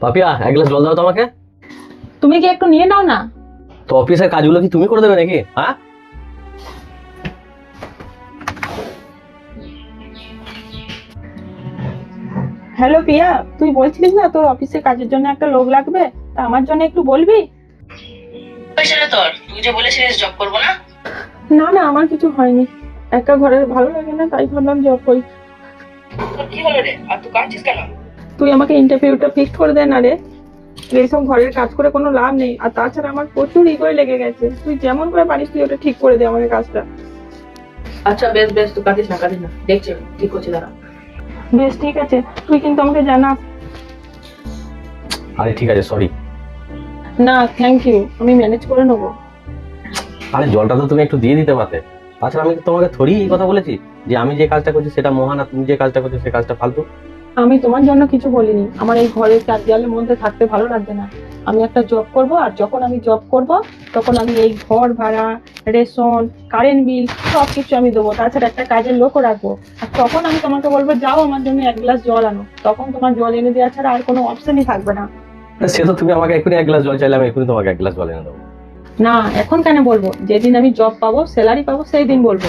পাপিয়া এক গ্লাস জল দাও তো আমাকে। তুমি কি একটু নিয়ে নাও না? তো অফিসের কাজগুলো কি তুমি করে দেবে নাকি? হ্যাঁ? হ্যালো পিয়া তুই বলছিলিস না তোর অফিসে কাজের জন্য একটা লোক লাগবে? তা আমার জন্য একটু বলবি? হয়েছে রে তোর। তুই যে বলেছিলিস জব করব না। না না আমার কিছু হয়নি। একটা ঘরে ভালো লাগে না তাই ভাবলাম জব করি। তোর কি হলো রে? আর তুই কাঁদছিস কেন? তুই আমাকে ইন্টারভিউটা ফিক্স করে দে না রে। এইসব ঘরের কাজ করে কোনো লাভ নেই। আর তাছাড়া আমার প্রচুর ইগোয় লেগে গেছে। তুই যেমন করে পারিস তুই ওটা ঠিক করে দে আমাকে কাজটা। আচ্ছা বেশ বেশ তুই কাঁদিস না কাঁদিস না। দেখছি আমি, ঠিক করছি দাঁড়া। বেশ ঠিক আছে। তুই কিন্তু আমাকে জানাস আরে ঠিক আছে সরি না থ্যাংক ইউ আমি ম্যানেজ করে নেব। আরে জলটা তো তুমি একটু দিয়ে দিতে পারতে। তাছাড়া আমি তোমাকে থরি এই কথা বলেছি যে আমি যে কাজটা করছি সেটা মহান আর তুমি যে কাজটা করছ সে কাজটা ফালতু। আমি তোমার জন্য কিছু বলিনি। আমার এই ঘরের চার দেওয়ালের মধ্যে থাকতে ভালো লাগবে না। আমি একটা জব করব আর যখন আমি জব করব তখন আমি এই ঘর ভাড়া রেশন কারেন্ট বিল সব কিছু আমি দেবো। তাছাড়া একটা কাজের লোকও রাখব। আর তখন আমি তোমাকে বলব যাও আমার জন্য এক গ্লাস জল আনো। তখন তোমার জল এনে দেওয়া ছাড়া আর কোনো অপশনই থাকবে না। সে তো তুমি আমাকে এখনই এক গ্লাস জল চাইলে আমি এখনই তোমাকে এক গ্লাস জল এনে দেবো। না এখন কেন বলব? যেদিন আমি জব পাবো স্যালারি পাবো সেই দিন বলব।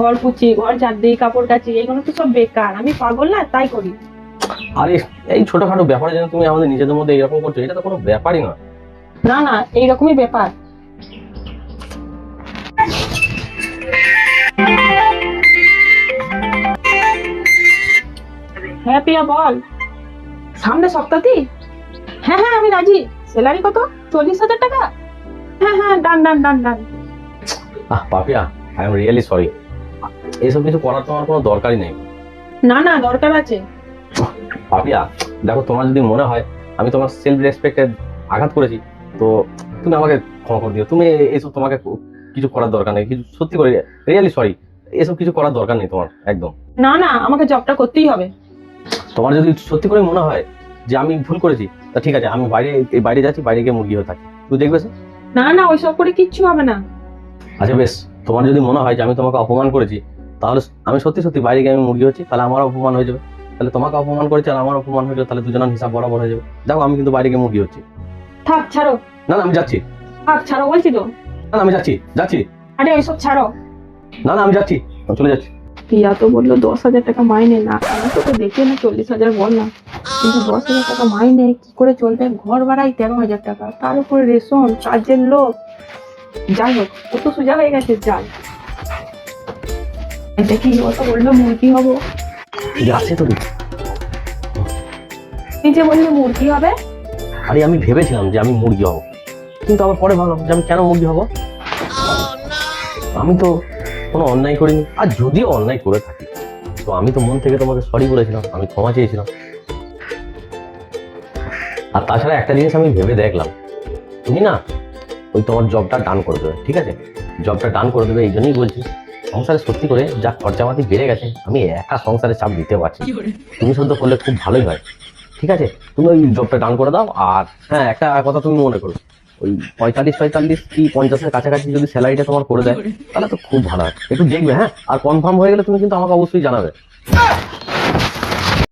ঘর পুচি ঘর ঝাড় দিই কাপড় কাচি এইগুলো তো সব বেকার। আমি পাগল না? তাই করি। আরে এই ছোটখাটো ব্যাপারের যেন তুমি আমাদের নিজেদের মধ্যে এরকম করছ এটা তো কোনো ব্যাপারই না। না না এইরকমই ব্যাপার। হ্যাঁ পিয়া বল। সামনে সপ্তাহতেই হ্যাঁ হ্যাঁ আমি রাজি। স্যালারি কত? চল্লিশ হাজার টাকা? হ্যাঁ হ্যাঁ done done done done. Ah Papiya I am really sorry. এইসব কিছু করার তোমার কোনো দরকারই নেই। না না দরকার আছে। পাপিয়া দেখো তোমার যদি মনে হয় আমি তোমার সেলফ রেসপেক্টে আঘাত করেছি তো তুমি আমাকে ক্ষমা করে দিও। তুমি এসব তোমাকে কিছু করার দরকার নেই। কিছু সত্যি করে রিয়েলি সরি এসব কিছু করার দরকার নেই তোমার একদম। না না আমাকে জবটা করতেই হবে। তোমার যদি সত্যি করে মনে হয় যে আমি ভুল করেছি তা ঠিক আছে আমি বাইরে এই বাইরে যাচ্ছি বাইরে গিয়ে মুরগি হয়ে থাকি। তুই দেখবে? না না ওইসব করে কিচ্ছু হবে না। আচ্ছা বেশ। তোমার যদি মনে হয় যে আমি তোমাকে অপমান করেছি তাহলে আমি সত্যি সত্যি বাইরে গিয়ে আমি মুরগি হচ্ছি তাহলে আমার অপমান হয়ে যাবে। তাহলে তোমাকে অপমান করেছি আর আমার অপমান হয়ে যাবে তাহলে দুজনের হিসাব বরাবর হয়ে যাবে। দেখো আমি কিন্তু বাইরে গিয়ে মুরগি হচ্ছি। থাক ছাড়ো। না না আমি যাচ্ছি। থাক ছাড়ো বলছি তো। না না আমি যাচ্ছি যাচ্ছি। আরে ওইসব ছাড়ো। না না আমি যাচ্ছি। আমি চলে যাচ্ছি। পিয়া তো বলল দশ হাজার টাকা মাইনে না। আমি তোকে দেখে না চল্লিশ হাজার বললাম কিন্তু দশ হাজার টাকা মাইনে কি করে চলবে? ঘর ভাড়াই তেরো হাজার টাকা। তার উপরে রেশন কাজের লোক যাই হোক ও তো সোজা হয়ে গেছে যাই। এটা কি বলল মুরগি হব। যাচ্ছে তো বললে মুরগি হবে। আরে আমি ভেবেছিলাম যে আমি মুরগি হব। কিন্তু আবার পরে ভাবলাম যে আমি কেন মুরগি হব? আমি তো কোনো অন্যায় করিনি। আর যদিও অন্যায় করে থাকি তো আমি তো মন থেকে তোমাকে সরি বলেছিলাম আমি ক্ষমা চেয়েছিলাম। আর তাছাড়া একটা জিনিস আমি ভেবে দেখলাম। তুমি না ওই তোমার জবটা ডান করে দেবে ঠিক আছে? জবটা ডান করে দেবে এই জন্যই বলছি সংসারে সত্যি করে যা খরচাপাতি বেড়ে গেছে আমি একা সংসারে চাপ দিতে পারছি তুমি শুদ্ধ করলে খুব ভালোই হয় ঠিক আছে? তুমি ওই জবটা ডান করে দাও আর হ্যাঁ একটা কথা তুমি মনে করো ওই পঁয়তাল্লিশ পঁয়তাল্লিশ কি পঞ্চাশের কাছাকাছি যদি স্যালারিটা তোমার করে দেয় তাহলে তো খুব ভালো হয়। একটু দেখবে হ্যাঁ? আর কনফার্ম হয়ে গেলে তুমি কিন্তু আমাকে অবশ্যই জানাবে।